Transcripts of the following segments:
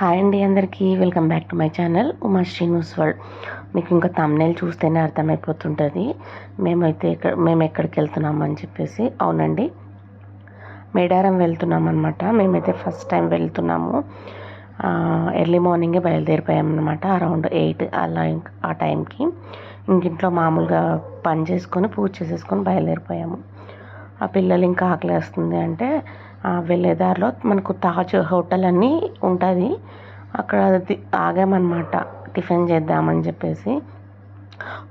Hi అండి అందరికీ welcome back to my channel Uma Srinivas world మీకు ఇంకా తమ్నేల్ చూస్తేనే అర్థమైపోతుంటుంది. మేమైతే ఎక్కడ మేము ఎక్కడికి వెళ్తున్నామని అని చెప్పేసి. అవునండి. మేడారం వెళ్తున్నాం అనమాట మేమైతే ఫస్ట్ టైం వెళ్తున్నాము. ఎర్లీ మార్నింగే బయలుదేరిపోయామన్నమాట అరౌండ్ ఎయిట్ అలా ఆ టైంకి ఇంకింట్లో మామూలుగా పని చేసుకొని పూజ చేసేసుకొని బయలుదేరిపోయాము. ఆ పిల్లలు ఇంకా ఆకలి వస్తుంది అంటే ఆ వెళ్ళే దారిలో మనకు తాజ్ హోటల్ అని ఉంటుంది. అక్కడ ఆగామన్నమాట. టిఫిన్ చేద్దామని చెప్పేసి.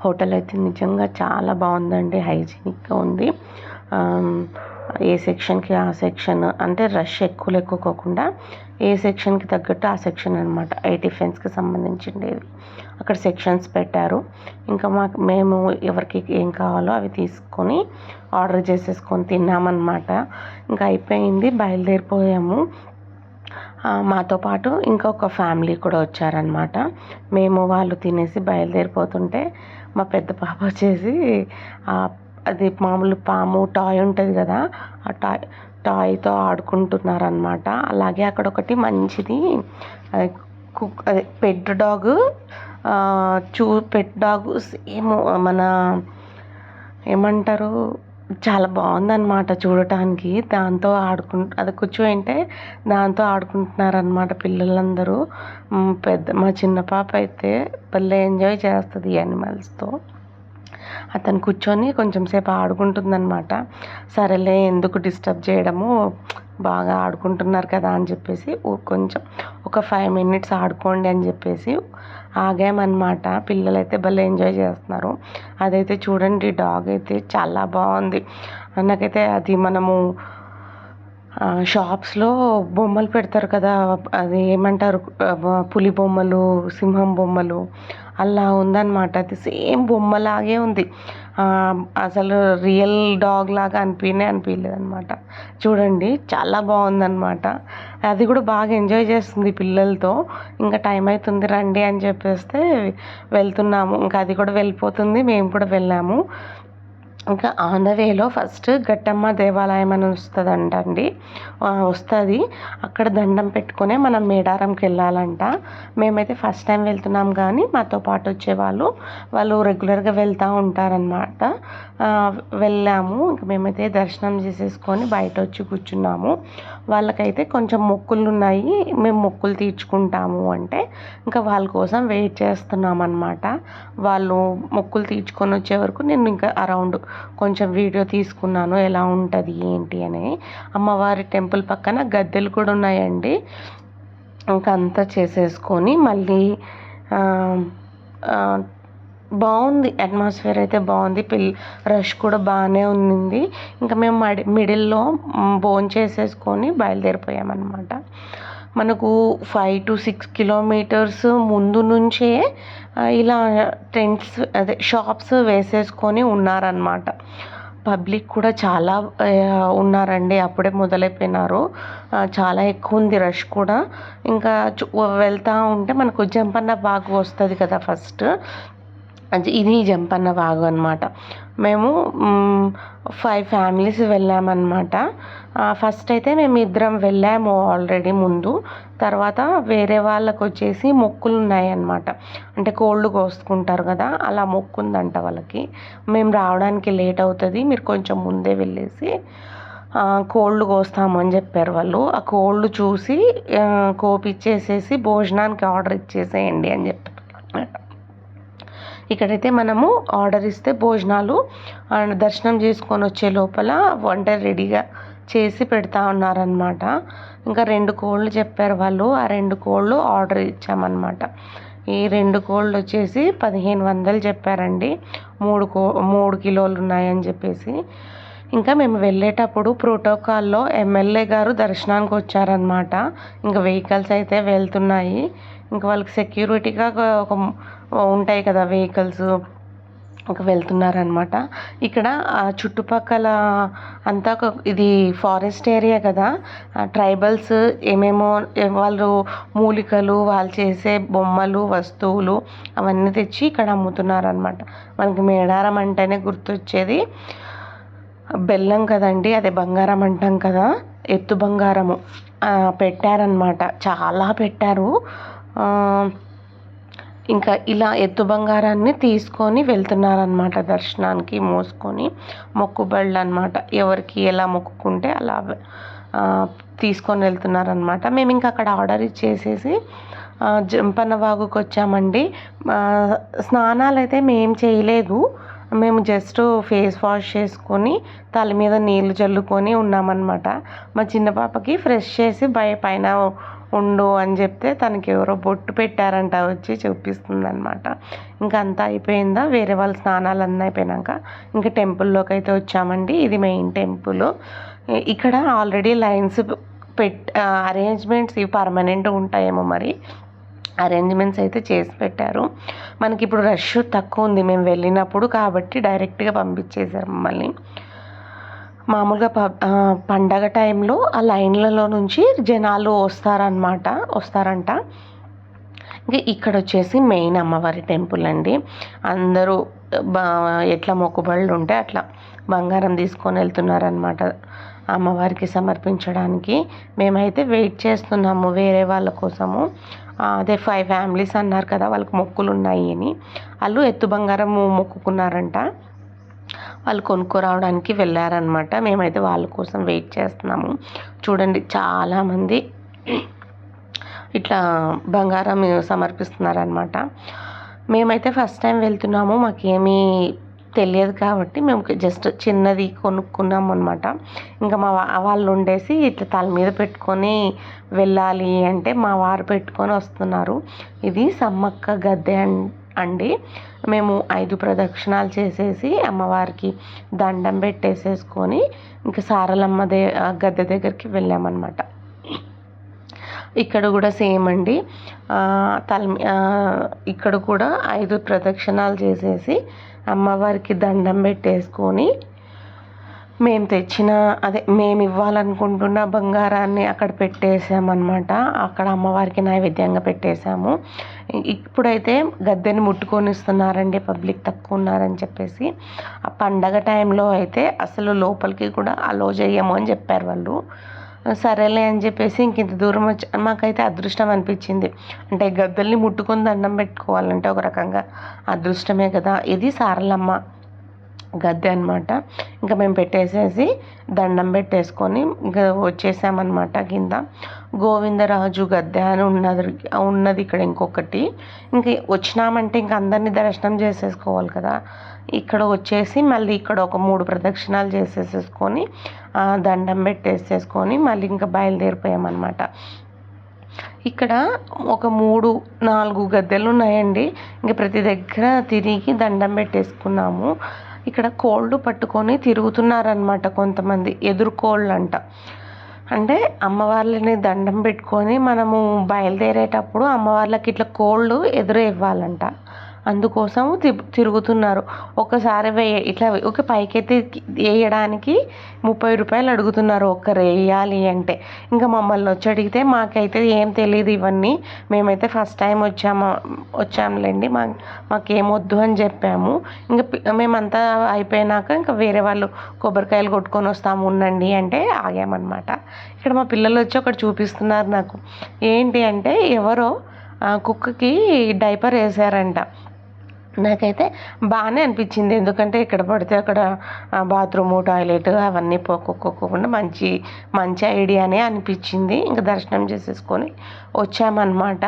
హోటల్ అయితే నిజంగా చాలా బాగుందండి. హైజీనిక్గా ఉంది. ఏ సెక్షన్కి ఆ సెక్షన్ అంటే రష్ ఎక్కువ లేకోకుండా ఏ సెక్షన్కి తగ్గట్టు ఆ సెక్షన్ అనమాట ఏ టిఫిన్స్కి సంబంధించిండేవి. అక్కడ సెక్షన్స్ పెట్టారు. ఇంకా మాకు మేము ఎవరికి ఏం కావాలో అవి తీసుకొని ఆర్డర్ చేసేసుకొని తిన్నామన్నమాట. ఇంకా అయిపోయింది బయలుదేరిపోయాము. మాతో పాటు ఇంకొక ఫ్యామిలీ కూడా వచ్చారనమాట మేము వాళ్ళు తినేసి బయలుదేరిపోతుంటే మా పెద్ద పాప వచ్చేసి అది మామూలు పాము టాయ్ ఉంటుంది కదా ఆ టాయ్ టాయ్తో ఆడుకుంటున్నారనమాట అలాగే అక్కడ ఒకటి మంచిది అది కుక్ అదే పెట్ డాగ్ చూ పెట్ డాగ్ సేమ్ మన ఏమంటారు చాలా బాగుందన్నమాట చూడటానికి. దాంతో ఆడుకు అది కూర్చోంటే దాంతో ఆడుకుంటున్నారనమాట పిల్లలందరూ. పెద్ద మా చిన్న పాప అయితే భలే ఎంజాయ్ చేస్తుంది యానిమల్స్తో అతను కూర్చొని కొంచెం సేపు ఆడుకుంటుందన్నమాట. సరేలే ఎందుకు డిస్టర్బ్ చేయడము? బాగా ఆడుకుంటున్నారు కదా అని చెప్పేసి ఊ- కొంచెం ఒక ఫైవ్ మినిట్స్ ఆడుకోండి అని చెప్పేసి ఆగామన్నమాట పిల్లలైతే భలే ఎంజాయ్ చేస్తున్నారు. అదైతే చూడండి డాగ్ అయితే చాలా బాగుంది. నాకైతే అది మనము షాప్స్లో బొమ్మలు పెడతారు కదా అది ఏమంటారు పులి బొమ్మలు సింహం బొమ్మలు అలా ఉందన్నమాట. అది సేమ్ బొమ్మలాగే ఉంది. అసలు రియల్ డాగ్ లాగా అనిపించనే అనిపించలేదు అనమాట చూడండి చాలా బాగుందన్నమాట. అది కూడా బాగా ఎంజాయ్ చేస్తుంది పిల్లలతో. ఇంకా టైం అవుతుంది రండి అని చెప్పేస్తే వెళ్తున్నాము. ఇంకా అది కూడా వెళ్ళిపోతుంది. మేము కూడా వెళ్ళాము. ఇంకా ఆన్ ద వేలో ఫస్ట్ గట్టమ్మ దేవాలయం అని వస్తుందంట అండి వస్తుంది. అక్కడ దండం పెట్టుకునే మనం మేడారంకి వెళ్ళాలంట. మేమైతే ఫస్ట్ టైం వెళ్తున్నాం కానీ మాతో పాటు వచ్చేవాళ్ళు. వాళ్ళు రెగ్యులర్గా వెళ్తూ ఉంటారనమాట వెళ్ళాము. ఇంకా మేమైతే దర్శనం చేసేసుకొని బయట వచ్చి కూర్చున్నాము. వాళ్ళకైతే కొంచెం మొక్కులు ఉన్నాయి మేము మొక్కులు తీర్చుకుంటాము అంటే ఇంకా వాళ్ళ కోసం వెయిట్ చేస్తున్నాం అనమాట వాళ్ళు మొక్కులు తీర్చుకొని వచ్చే వరకు నేను ఇంకా అరౌండ్ కొంచెం వీడియో తీసుకున్నాను. ఎలా ఉంటుంది ఏంటి అని. అమ్మవారి టెంపుల్ పక్కన గద్దెలు కూడా ఉన్నాయండి. ఇంకా అంతా చేసేసుకొని మళ్ళీ బాగుంది అట్మాస్ఫియర్ అయితే బాగుంది పిల్ రష్ కూడా బాగానే ఉంది ఇంకా మేము మడి మిడిల్లో భోంచేసేసుకొని చేసేసుకొని బయలుదేరిపోయామన్నమాట. మనకు ఫైవ్ టు సిక్స్ కిలోమీటర్స్ ముందు నుంచే ఇలా టెంట్స్ అదే షాప్స్ వేసేసుకొని ఉన్నారనమాట పబ్లిక్ కూడా చాలా ఉన్నారండి అప్పుడే మొదలైపోయినారు. చాలా ఎక్కువ ఉంది రష్ కూడా. ఇంకా వెళ్తూ ఉంటే మనకు జంపన్న బాగు వస్తుంది కదా ఫస్ట్ ఇది జంపన్న వాగు అనమాట మేము ఫైవ్ ఫ్యామిలీస్ వెళ్ళామన్నమాట. ఫస్ట్ అయితే మేము ఇద్దరం వెళ్ళాము ఆల్రెడీ ముందు. తర్వాత వేరే వాళ్ళకు వచ్చేసి మొక్కులు ఉన్నాయన్నమాట. అంటే కోళ్ళు కోసుకుంటారు కదా అలా మొక్కుందంట వాళ్ళకి. మేము రావడానికి లేట్ అవుతుంది మీరు కొంచెం ముందే వెళ్ళేసి కోళ్ళు కోస్తాము అని చెప్పారు వాళ్ళు. ఆ కోళ్ళు చూసి కోపిచ్చేసేసి భోజనానికి ఆర్డర్ ఇచ్చేసేయండి అని చెప్పారు ఇక్కడైతే మనము ఆర్డర్ ఇస్తే భోజనాలు అండ్ దర్శనం చేసుకొని వచ్చే లోపల వంట రెడీగా చేసి పెడతా ఉన్నారనమాట ఇంకా రెండు కోళ్ళు చెప్పారు వాళ్ళు. ఆ రెండు కోళ్ళు ఆర్డర్ ఇచ్చామన్నమాట. ఈ రెండు కోళ్ళు వచ్చేసి పదిహేను వందలు చెప్పారండి. మూడు కో మూడు కిలోలు ఉన్నాయని చెప్పేసి. ఇంకా మేము వెళ్ళేటప్పుడు ప్రోటోకాల్లో ఎమ్మెల్యే గారు దర్శనానికి వచ్చారనమాట ఇంకా వెహికల్స్ అయితే వెళ్తున్నాయి. ఇంకా వాళ్ళకి సెక్యూరిటీగా ఒక ఉంటాయి కదా వెహికల్స్ ఇంకా వెళ్తున్నారనమాట ఇక్కడ ఆ చుట్టుపక్కల అంతా ఒక ఇది ఫారెస్ట్ ఏరియా కదా. ట్రైబల్స్ ఏమేమో వాళ్ళు మూలికలు వాళ్ళు చేసే బొమ్మలు వస్తువులు అవన్నీ తెచ్చి ఇక్కడ అమ్ముతున్నారనమాట మనకి మేడారం అంటేనే గుర్తొచ్చేది. బెల్లం కదండి అదే బంగారం అంటాం కదా ఎత్తు బంగారము. పెట్టారనమాట చాలా పెట్టారు. ఇంకా ఇలా ఎత్తు బంగారాన్ని తీసుకొని వెళ్తున్నారనమాట దర్శనానికి మోసుకొని. మొక్కుబళ్ళు అనమాట ఎవరికి ఎలా మొక్కుకుంటే అలా తీసుకొని వెళ్తున్నారనమాట మేము ఇంకా అక్కడ ఆర్డర్ ఇచ్చేసేసి జంపన్నవాగుకి వచ్చామండి స్నానాలు అయితే మేము చేయలేదు. మేము జస్ట్ ఫేస్ వాష్ చేసుకొని తల మీద నీళ్ళు చల్లుకొని ఉన్నామన్నమాట. మా చిన్న పాపకి ఫ్రెష్ చేసి బయ పైన ఉండు అని చెప్తే తనకి ఎవరో బొట్టు పెట్టారంట వచ్చి చూపిస్తుంది అనమాట ఇంకా అంతా అయిపోయిందా? వేరే వాళ్ళ స్నానాలు అన్నీ అయిపోయినాక ఇంకా టెంపుల్లోకి అయితే వచ్చామండి. ఇది మెయిన్ టెంపుల్. ఇక్కడ ఆల్రెడీ లైన్స్ పెట్ అరేంజ్మెంట్స్ ఇవి పర్మనెంట్ ఉంటాయేమో మరి. అరేంజ్మెంట్స్ అయితే చేసి పెట్టారు. మనకి ఇప్పుడు రష్ తక్కువ ఉంది. మేము వెళ్ళినప్పుడు కాబట్టి డైరెక్ట్గా పంపించేశారు మమ్మల్ని. మామూలుగా ప పండగ టైంలో ఆ లైన్లలో నుంచి జనాలు వస్తారనమాట వస్తారంట. ఇంకా ఇక్కడ వచ్చేసి మెయిన్ అమ్మవారి టెంపుల్ అండి. అందరూ ఎట్లా మొక్కుబళ్ళు ఉంటే అట్లా బంగారం తీసుకొని వెళ్తున్నారనమాట అమ్మవారికి సమర్పించడానికి. మేమైతే వెయిట్ చేస్తున్నాము వేరే వాళ్ళ కోసము. అదే ఫైవ్ ఫ్యామిలీస్ అన్నారు కదా వాళ్ళకి మొక్కులు ఉన్నాయి అని. వాళ్ళు ఎత్తు బంగారం మొక్కుకున్నారంట. వాళ్ళు కొనుక్కోరావడానికి వెళ్ళారనమాట మేమైతే వాళ్ళ కోసం వెయిట్ చేస్తున్నాము. చూడండి చాలామంది ఇట్లా బంగారం సమర్పిస్తున్నారనమాట మేమైతే ఫస్ట్ టైం వెళ్తున్నాము. మాకేమీ తెలియదు కాబట్టి మేము జస్ట్ చిన్నది కొనుక్కున్నాం అనమాట ఇంకా మా వాళ్ళు ఉండేసి ఇట్లా తల మీద పెట్టుకొని వెళ్ళాలి అంటే మా వారు పెట్టుకొని వస్తున్నారు. ఇది సమ్మక్క గద్దె అన్- అండి. మేము ఐదు ప్రదక్షిణాలు చేసేసి అమ్మవారికి దండం పెట్టేసేసుకొని ఇంకా సారలమ్మ దే ఆ గద్దె దగ్గరికి వెళ్ళామన్నమాట. ఇక్కడ కూడా సేమ్ అండి. తల ఇక్కడ కూడా ఐదు ప్రదక్షిణాలు చేసేసి అమ్మవారికి దండం పెట్టేసుకొని మేము తెచ్చిన అదే మేము ఇవ్వాలనుకుంటున్న బంగారాన్ని అక్కడ పెట్టేసామన్నమాట అక్కడ అమ్మవారికి నైవేద్యంగా పెట్టేశాము. ఇప్పుడైతే గద్దెని ముట్టుకొని ఇస్తున్నారండి పబ్లిక్ తక్కువ ఉన్నారని చెప్పేసి. ఆ పండగ టైంలో అయితే అసలు లోపలికి కూడా అలో చేయము అని చెప్పారు వాళ్ళు. సరేలే అని చెప్పేసి ఇంక ఇంత దూరం వచ్చి మాకైతే అదృష్టం అనిపించింది. అంటే గద్దెల్ని ముట్టుకొని దండం పెట్టుకోవాలంటే ఒక రకంగా అదృష్టమే కదా. ఇది సారలమ్మ గద్దె అనమాట ఇంకా మేము పెట్టేసేసి దండం పెట్టేసుకొని ఇంకా వచ్చేసామన్నమాట కింద. గోవిందరాజు గద్దె అని ఉన్నది ఉన్నది ఇక్కడ ఇంకొకటి. ఇంక వచ్చినామంటే ఇంక అందరినీ దర్శనం చేసేసుకోవాలి కదా. ఇక్కడ వచ్చేసి మళ్ళీ ఇక్కడ ఒక మూడు ప్రదక్షిణాలు చేసేసేసుకొని దండం పెట్టేసేసుకొని మళ్ళీ ఇంకా బయలుదేరిపోయామన్నమాట. ఇక్కడ ఒక మూడు నాలుగు గద్దెలు ఉన్నాయండి. ఇంకా ప్రతి దగ్గర తిరిగి దండం పెట్టేసుకున్నాము. ఇక్కడ కోళ్ళు పట్టుకొని తిరుగుతున్నారనమాట కొంతమంది ఎదురు కోళ్ళు అంట అంటే అమ్మవార్లని దండం పెట్టుకొని మనము బయలుదేరేటప్పుడు అమ్మవార్లకి ఇట్లా కోళ్ళు ఎదురు ఇవ్వాలంట. అందుకోసం తి తిరుగుతున్నారు. ఒకసారి వేయ ఇట్లా ఒక పైకెత్తి వేయడానికి ముప్పై రూపాయలు అడుగుతున్నారు. ఒక్కరు వేయాలి అంటే. ఇంకా మమ్మల్ని వచ్చి అడిగితే మాకైతే ఏం తెలియదు ఇవన్నీ. మేమైతే ఫస్ట్ టైం వచ్చాము వచ్చాములేండి మా మాకేమొద్దు అని చెప్పాము. ఇంకా మేమంతా అయిపోయినాక ఇంకా వేరే వాళ్ళు కొబ్బరికాయలు కొట్టుకొని వస్తాము ఉండండి అంటే ఆగామన్నమాట. ఇక్కడ మా పిల్లలు వచ్చి ఒకటి చూపిస్తున్నారు నాకు. ఏంటి అంటే ఎవరో ఆ, కుక్కకి డైపర్ వేసారంట నాకైతే బాగానే అనిపించింది. ఎందుకంటే ఇక్కడ పడితే అక్కడ బాత్రూము టాయిలెట్ అవన్నీ పోకోకుండా మంచి మంచి ఐడియానే అనిపించింది. ఇంకా దర్శనం చేసేసుకొని వచ్చామన్నమాట.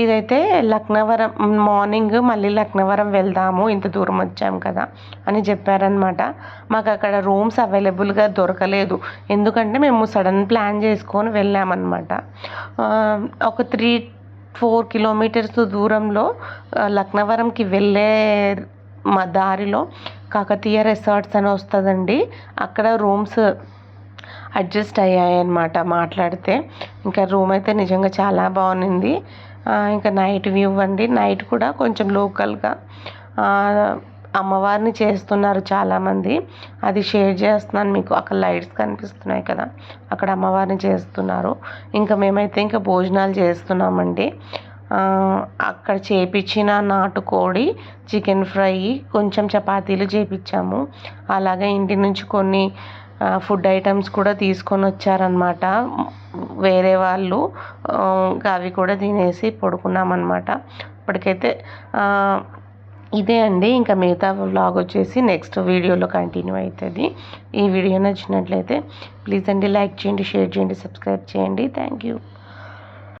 ఇదైతే లక్నవరం మార్నింగ్ మళ్ళీ లక్నవరం వెళ్దాము ఇంత దూరం వచ్చాం కదా అని చెప్పారనమాట మాకు అక్కడ రూమ్స్ అవైలబుల్గా దొరకలేదు. ఎందుకంటే మేము సడన్ ప్లాన్ చేసుకొని వెళ్ళామన్నమాట. ఒక త్రీ ఫోర్ కిలోమీటర్స్ దూరంలో లక్నవరంకి వెళ్ళే మా దారిలో కాకతీయ రిసార్ట్స్ అని వస్తుందండి. అక్కడ రూమ్స్ అడ్జస్ట్ అయ్యాయన్నమాట మాట్లాడితే. ఇంకా రూమ్ అయితే నిజంగా చాలా బాగుంది. ఇంకా నైట్ వ్యూ అండి. నైట్ కూడా కొంచెం లోకల్గా అమ్మవారిని చేస్తున్నారు చాలామంది. అది షేర్ చేస్తున్నాను మీకు. అక్కడ లైట్స్ కనిపిస్తున్నాయి కదా. అక్కడ అమ్మవారిని చేస్తున్నారు. ఇంకా మేమైతే ఇంకా భోజనాలు చేస్తున్నామండి. అక్కడ చేపించిన నాటుకోడి చికెన్ ఫ్రై కొంచెం చపాతీలు చేపించాము. అలాగే ఇంటి నుంచి కొన్ని ఫుడ్ ఐటమ్స్ కూడా తీసుకొని వచ్చారనమాట వేరే వాళ్ళు అవి కూడా తినేసి పడుకున్నామన్నమాట. ఇప్పటికైతే ఇదే అండి. ఇంకా మిగతా వ్లాగ్ వచ్చేసి నెక్స్ట్ వీడియోలో కంటిన్యూ అవుతుంది ఈ వీడియో నచ్చినట్లయితే ప్లీజ్ అండి లైక్ చేయండి షేర్ చేయండి సబ్స్క్రైబ్ చేయండి. Thank you